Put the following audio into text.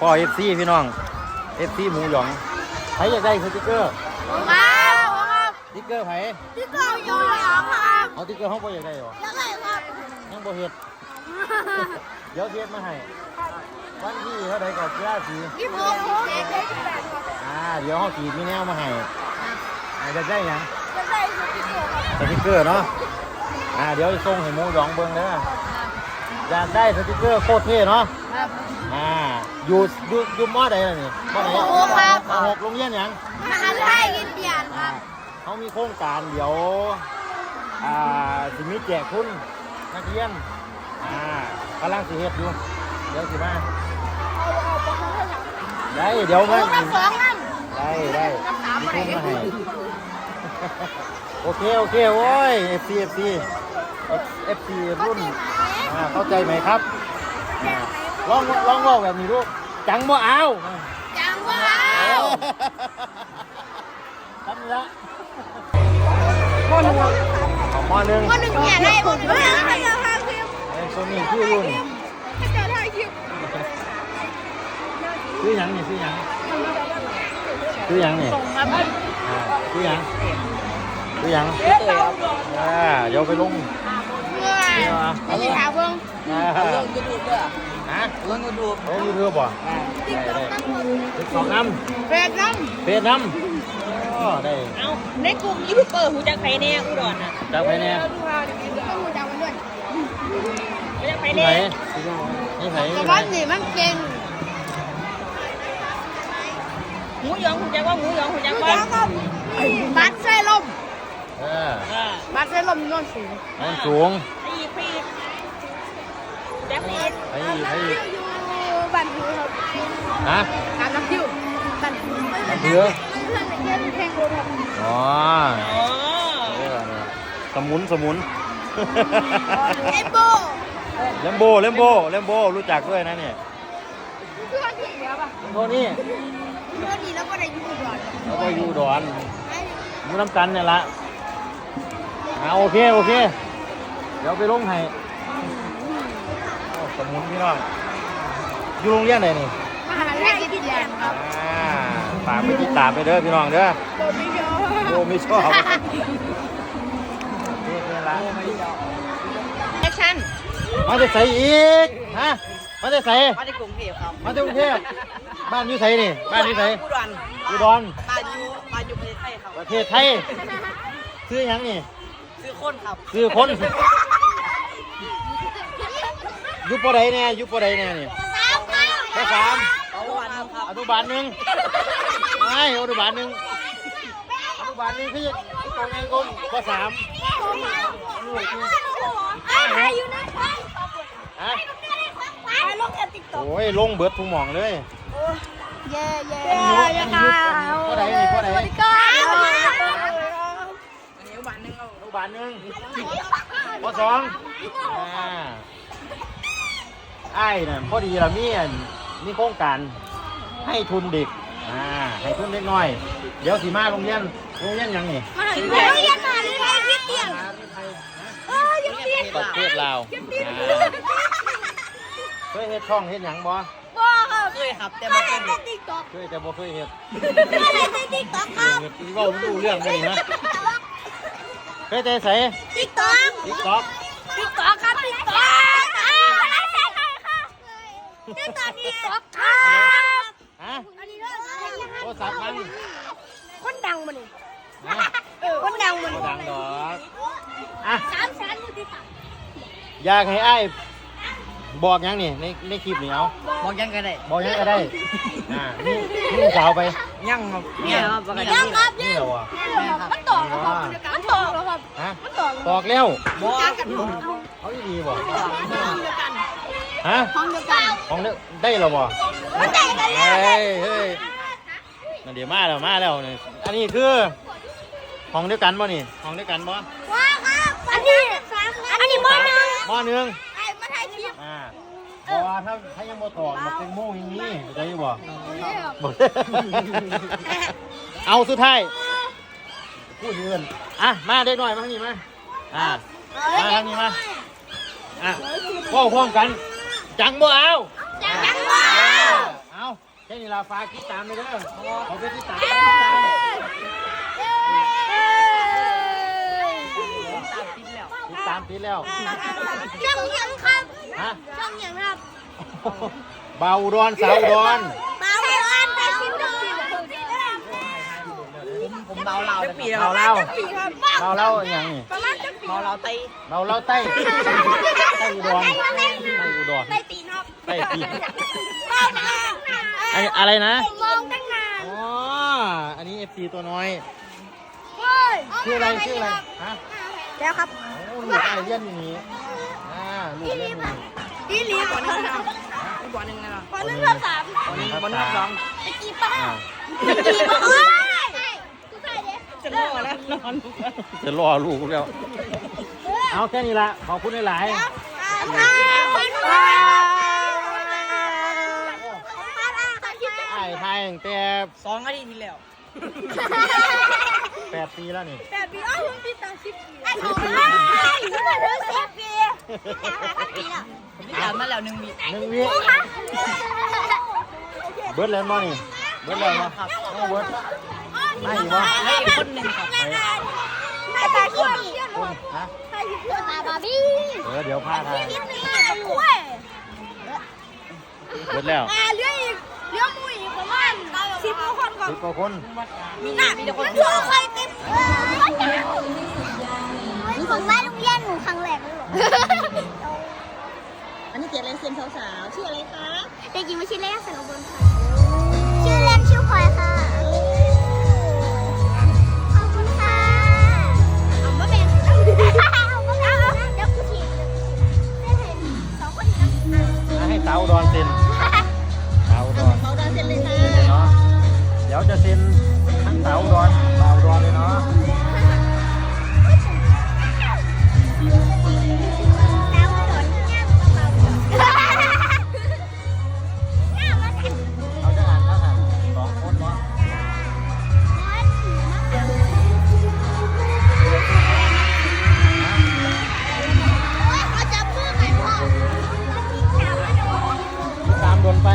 พ่อเอฟซีพี่น้องเอฟซีหมูหยองใครอยากได้สติกเกอร์ครับครับสติกเกอร์ไผที่กองอยู่หลังครับเอาสติกเกอร์ห้องพ่ออยากได้หรอยังไงครับยังบ่เฮ็ดเดี๋ยวเฮ็ดมาให้วันที่เท่าใดก็กีฬาสียี่สิบหกเด็กเด็กแปดครับอ่าเดี๋ยวเฮาสีมีแนวมาให้อ่าจะได้หยังจะได้สติ๊กเกอร์ครับสติกเกอร์เนาะอ่าเดี๋ยวส่งให้หมูหยองเบิ่งเด้ออยากได้สติกเกอร์โคตรเท่เนาะครับอ่า อยู่อยู่อยู่มอใดล่ะนี่มอไหนมหกครับ มหกโรงเรียนหยังมหาลัยกินเบียนคอ่ารับเขามีโครงการเดี๋ยวอ่าสิมีแจกทุนนักเรียนอ่ากำลังสิเฮ็ดอยู่เดี๋ยวสิมาได้เดี๋ยวมาลูกละสองนั่น ได้ได้มีทุนมาให้โอเค โอเค โอ้ย FC FC FC รุ่นอ่าเข้าใจไหมครับอ่า ลองลองเว่าแบบนี้ลูกจังบ่เอาจังว่าทำละข้อหนึ่งข้อหนึ่งคนหนึ่งเนี่ยได้ผมเฮ้ยใครจะถ่ายคลิปไอ้ตัวนี้ชื่อรุ่นใครจะถ่ายคลิปชื่อหยังนี่ชื่อหยังชื่อหยังนี่ส่งมาบ้านอ่าชื่อหยังชื่อหยังอ่าเดี๋ยวไปลงเพื่อนไม่ใช่ถามเพิ่งอ่าลงยูทูบด้วย ฮะลงยูทูบโอ้ยูทูบป่ะได้ได้ติดสองน้เฟซน้ำเฟซน้ำอ๋อได้เอาในกลุ่มยูทูบเบอร์หูจักไผแน่อุดรน่ะจับไปเนี่ยำต้องรู้จักมันด้วยหูจักไผนี่แน่ไผนี่ไผแต่นี่ไผว่านี่มันเก่งหมูหยองหูจักว่าหมูหยองหูจักรู้ว่าจักครับบัตรใส่ลมเอออ่าบัตรใส่ลมนอนสูงน้องสูงไอ้อีกไอ้อีก แจ็คอีกไปอีกไปอีกอยู่บ้านผิวครับฮะตามน้ำผิวบ้านผิวน้ำเผือเพื่อนเพื่อนแพงรถครับอ๋ออ๋อเออเนี่ยสมุนสมุนไอ้โบเลมโบเลมโบเลมโบรู้จักด้วยนะเนี่ยเพื่อนที่เหลือป่ะโทนี่เพื่อนดีแล้วก็ได้อยู่ก่อนแล้วก็อยู่ดอนอยู่น้ำกันเนี่ยละอ่าโอเคโอเค เดี๋ยวไปลงให้โอ้ สมุนพี่น้องอยู่โรงเรียนไหนนี่มหาลัยกินเบียนครับอ่าฝากไปติดตามไปเด้อพี่น้องเด้อโบไม่ชอบโอ้ไม่ชอบนี่เป็นละแอคชั่นมาจะใส่อีกฮะมาจะใส่มาที่กรุงเทพครับมาจากกรุงเทพบ้านอยู่ไสนี่บ้านอยู่ไสอุดรอุดรบ้านอยู่บ้านอยู่ประเทศไทยครับประเทศไทยซื้อหยังนี่ ซื้อคนครับซื้อคน อยุปอใดเนี่ยอยุปอใดเนี่ยนี่แค่สามเอาวันนึงครับอนุบาลหนึ่งไม่อนุบาลหนึ่งอนุบาลหนึ่งคือคือตัวไงกลมข้อสามไอ้ใครอยู่นั่นไปฮะไอ้ลงแอติ๊กต็อกโอ้ยลงเบิดทุกหม่องเลยเย่เย่ยังไงข้อใดนี่ข้อใดก็อันนี้วันนึงเอาอนุบาลหนึ่งข้อสองอ่า ไอ้นั่นพอดีละมีอันมีโครงการให้ทุนเด็กอ่าให้ทุนเล็กน้อย เดี๋ยวสีมาโรงเรียนโรงเรียนหยังนี่มาถึงแล้วยังมาเลยคิดเตียงเออยังเตียงประเทศลาวอ่าเคยเฮ็ดช่องเฮ็ดหยังบ่บ่ครับเคยครับแต่ไม่ไม่เคได้ยในติ๊กต็อกเคยแต่บ่เคยเฮ็ดไม่ได้ในติ๊กต็อกครับเฮ็ดที่เว้าไม่รู้เรื่องเลยนะเคยแต่ใส่ติ๊กต็อกติ๊กต็อกติ๊กต็อกครับติ๊กต็อกอ่าได้ใช่ไหมครับ ติ๊กต็อกติ๊กต็อกครับฮะอันนี้เรื่องโทรศัพท์มันคนดังมันนี่ฮะคนดังมันบ่ดังดอกอะสามแสนอยู่ที่ตักอยากให้อ้ายบอกหยังนี่ในในคลิปนี่เอาบอกยังกันได้บอกหยังก็ได้อ่านี่นี่สาวไปยังครับเนี่ยครับประกันยังครับนี่เหรอวะมันต่อแล้วครับมันต่อแล้วครับฮะมันต่อตอกแล้วบอกเอาดีๆบ่ ฮะห้องเดียวกันของเด้อได้แล้วบ่มันแต่งกันเฮ้แล้วยเฮ้ยนั่นเดี๋ยวมาแล้วมาแล้วนี่อันนี้คือห้องเดียวกันบ่นี่ห้องเดียวกันบ่ว้าครับอันนี้อันนี้มอนึงหม้อหนึงไอ้มาถ่ายคลิปอ่าเพราะว่าถ้าถ้ายังบ่ตอกมันเป็นโม่งอย่างนี้เข้าใจอยู่บ่บ่เอาสุดท้ายพูดเงินอะมาเด็กหน่อยมาทางนี้มาอ่ามาทางนี้มาอะเว้าพร้อมกัน จังบ่เอาจังว่าเอาล่ะฝากติดตามไปเด้อเขาไปติดตามติดตามตามติดแล้วติดตามติดแล้วช่องยังครับฮะช่องยังครับ เบาอุดอนสาวอุดอน บาวร้านแต่ชิมดู ผม เบาเราจะปีเบาเล่าเบาเล่าอย่างนี้ประมาณจะปีเบาเราไตเบาเล่าใต้ใต้อุดรใต้อุดรได้ตีนครับใต้ตีนมองตั้งนานไออะไรนะมองตั้งนานอ๋ออันนี้ FC ตัวน้อยเฮ้ยชื่ออะไรชื่ออะไรฮะแล้วครับโอ้ลูกไอเลี้ยนอยู่นี่อ่าลูกเลี้ยนอยู่นี่ดีลีก่อนหนึ่งครับบอลหนึ่งเลยนะก่อนหนึ่งครับสามบอลหนึ่งบอลหนึ่งสองตะกี้ป้าอ่าตะกี้ป้าโอ้ยกูใส่ เด็กจะล่อแล้วนอนจะรอลูกแล้ว เอาแค่นี้ละขอบคุณหลายอ่าคนว่าๆไอ้ไทยตั้งแต่สองอาทิตย์ที่แล้วแปดปีแล้วนี่แต่พี่อ้อมพี่ตังสิบปีไอ้ของไอ้ถึงสิบปีปีแล้วผมติดตามมาแล้วหนึ่งวีหนึ่งวิเบิร์ดแล้วมั้นี่เบิร์ดแล้วมั้ครับโอ้เบิร์ด ไม่อีกมั้ให้อีกคนหนึ่งครับตาตาขี้ปีคนฮะตาขี้ปีตาบาร์บี้เออเดี๋ยวพาทายคิดนี่กับกล้วยเบิร์ดแล้วอ่าเรื่องอีกเรื่องมุ้ยประมาณสิบกว่าคนก่อนสิบกว่าคนมีหนักมีแต่คนชั่วใครเต็มมีคนมาโรงเรียนหนูครั้งแรกเลยหรออันนี้เกียรติเล่นเซียนสาวๆชื่ออะไรคะเด็กหญิงวิชิตเล่สนบนค่ะ นไป